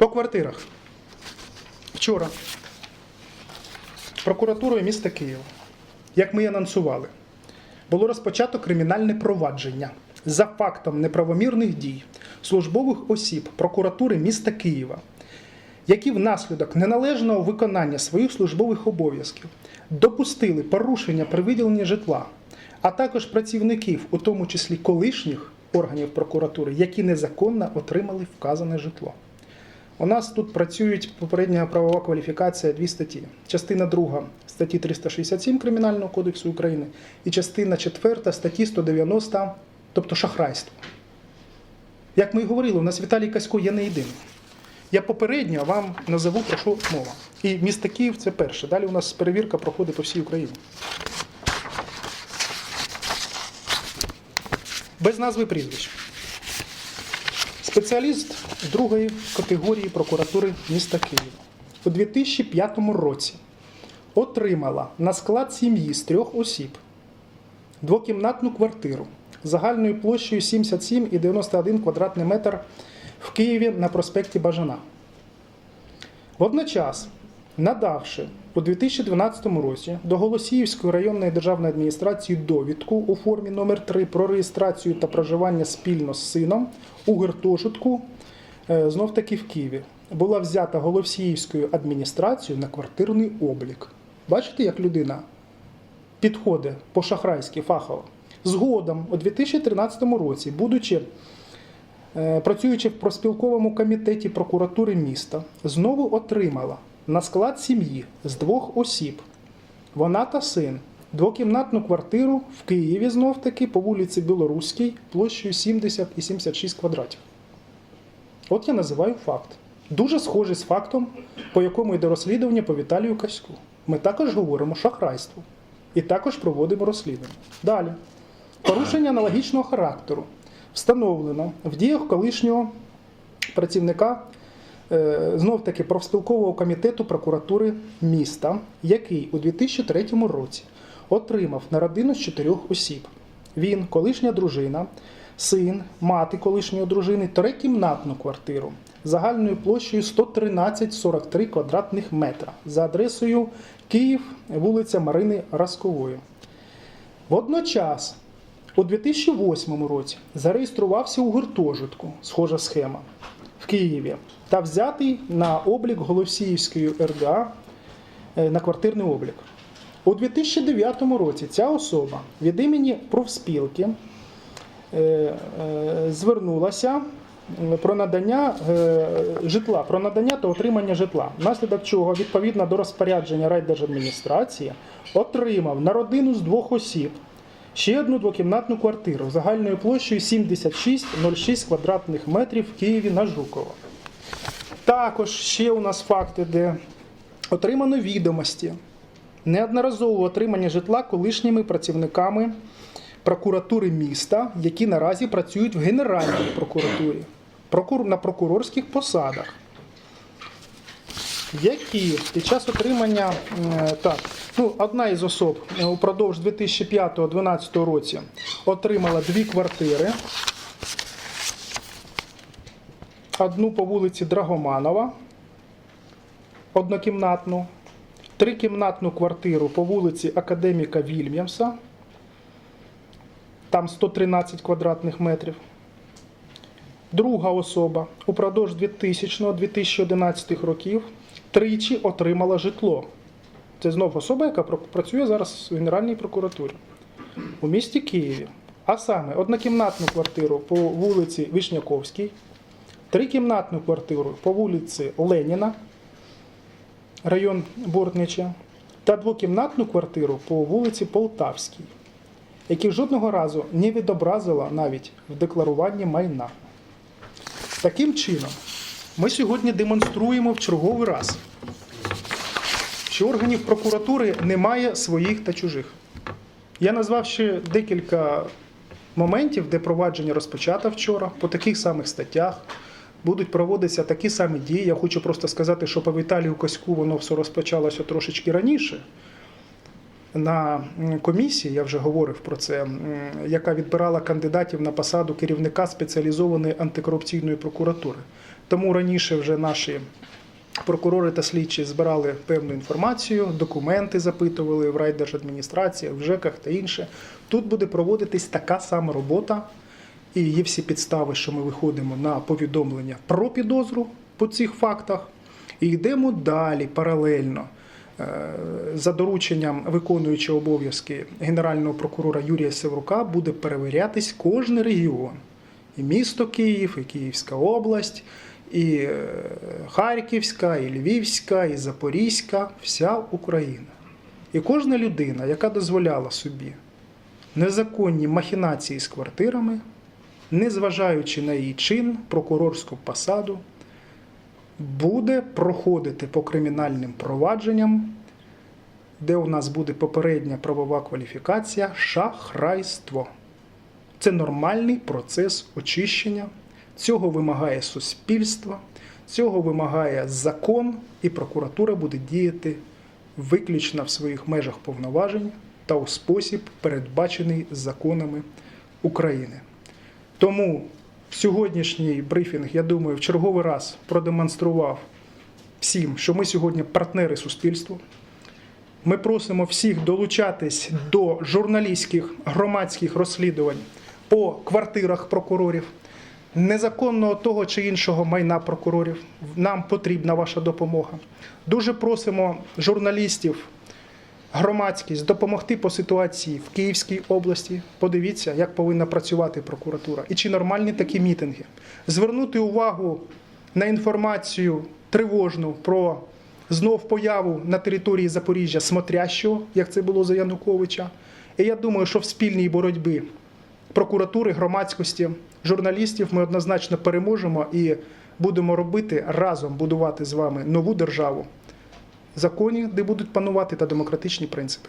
По квартирах. Вчора прокуратурою міста Києва, як ми і анонсували, було розпочато кримінальне провадження за фактом неправомірних дій службових осіб прокуратури міста Києва, які внаслідок неналежного виконання своїх службових обов'язків допустили порушення при виділенні житла, а також працівників, у тому числі колишніх органів прокуратури, які незаконно отримали вказане житло. У нас тут працюють попередня правова кваліфікація дві статті. Частина 2 статті 367 Кримінального кодексу України і частина 4 статті 190, тобто шахрайство. Як ми і говорили, у нас Віталій Касько є не єдиний. Я попередньо вам назову про що мова. І місто Київ це перше. Далі у нас перевірка проходить по всій Україні. Без назви прізвищ. Спеціаліст другої категорії прокуратури міста Києва у 2005 році отримала на склад сім'ї з трьох осіб двокімнатну квартиру загальною площею 77,91 квадратний метр в Києві на проспекті Бажана. Водночас, надавши у 2012 році до Голосіївської районної державної адміністрації довідку у формі номер 3 про реєстрацію та проживання спільно з сином у гуртожитку е, знов таки в Києві, була взята Голосіївською адміністрацією на квартирний облік. Бачите, як людина підходить по-шахрайськи фахово. Згодом, у 2013 році, будучи е, працюючи в проспілковому комітеті прокуратури міста, знову отримала на склад сім'ї з двох осіб вона та син двокімнатну квартиру в Києві знов таки по вулиці Білоруській площею 70 і 76 квадратів. От я називаю факт. Дуже схожий з фактом, по якому йде розслідування по Віталію Каську. Ми також говоримо шахрайство і також проводимо розслідування. Далі. Порушення аналогічного характеру встановлено в діях колишнього працівника знов таки профспілкового комітету прокуратури міста, який у 2003 році отримав на родину з чотирьох осіб. Він, колишня дружина, син, мати колишньої дружини, трикімнатну квартиру загальною площею 113,43 квадратних метра за адресою Київ, вулиця Марини Раскової. Водночас, у 2008 році зареєструвався у гуртожитку, схожа схема, в Києві та взятий на облік Голосіївської РДА е, на квартирний облік. У 2009 році ця особа від імені профспілки е, е, звернулася про надання житла, про надання та отримання житла, внаслідок чого, відповідно до розпорядження райдержадміністрації, отримав на родину з двох осіб ще одну двокімнатну квартиру загальною площею 76,06 квадратних метрів в Києві на Жукова. Також ще у нас факти, де отримано відомості неодноразового отримання житла колишніми працівниками прокуратури міста, які наразі працюють в Генеральній прокуратурі прокур- на прокурорських посадах. Які під час отримання е, так, ну, одна із особ е, упродовж 2005-2012 році отримала дві квартири. Одну по вулиці Драгоманова, однокімнатну, трикімнатну квартиру по вулиці Академіка Вільямса, там 113 квадратних метрів. Друга особа упродовж 2000-2011 років тричі отримала житло. Це знов особа, яка працює зараз в Генеральній прокуратурі у місті Києві. А саме однокімнатну квартиру по вулиці Вишняковській, трикімнатну квартиру по вулиці Леніна, район Бортнича, та двокімнатну квартиру по вулиці Полтавській, які жодного разу не відобразила навіть в декларуванні майна. Таким чином, ми сьогодні демонструємо в черговий раз, що органів прокуратури немає своїх та чужих. Я назвав ще декілька моментів, де провадження розпочато вчора, по таких самих статтях. Будуть проводитися такі самі дії. Я хочу просто сказати, що по Віталію Коську воно все розпочалося трошечки раніше. На комісії, я вже говорив про це, яка відбирала кандидатів на посаду керівника спеціалізованої антикорупційної прокуратури. Тому раніше вже наші прокурори та слідчі збирали певну інформацію, документи запитували в райдержадміністраціях, в ЖЕКах та інше. Тут буде проводитись така сама робота, і є всі підстави, що ми виходимо на повідомлення про підозру по цих фактах. І йдемо далі паралельно. Е, За дорученням виконуючого обов'язки генерального прокурора Юрія Севрука буде перевірятись кожен регіон. І місто Київ, і Київська область, і е, Харківська, і Львівська, і Запорізька, вся Україна. І кожна людина, яка дозволяла собі незаконні махінації з квартирами, незважаючи на її чин, прокурорську посаду, буде проходити по кримінальним провадженням, де у нас буде попередня правова кваліфікація шахрайство. Це нормальний процес очищення. Цього вимагає суспільство, цього вимагає закон, і прокуратура буде діяти виключно в своїх межах повноважень та у спосіб, передбачений законами України. Тому сьогоднішній брифінг, я думаю, в черговий раз продемонстрував всім, що ми сьогодні партнери суспільства. Ми просимо всіх долучатись до журналістських громадських розслідувань по квартирах прокурорів, незаконного того чи іншого майна прокурорів. Нам потрібна ваша допомога. Дуже просимо журналістів, громадськість допомогти по ситуації в Київській області. Подивіться, як повинна працювати прокуратура і чи нормальні такі мітинги. Звернути увагу на інформацію тривожну про знов появу на території Запоріжжя смотрящого, як це було за Януковича. І я думаю, що в спільній боротьбі прокуратури, громадськості, журналістів ми однозначно переможемо і будемо робити разом будувати з вами нову державу, законі, де будуть панувати та демократичні принципи.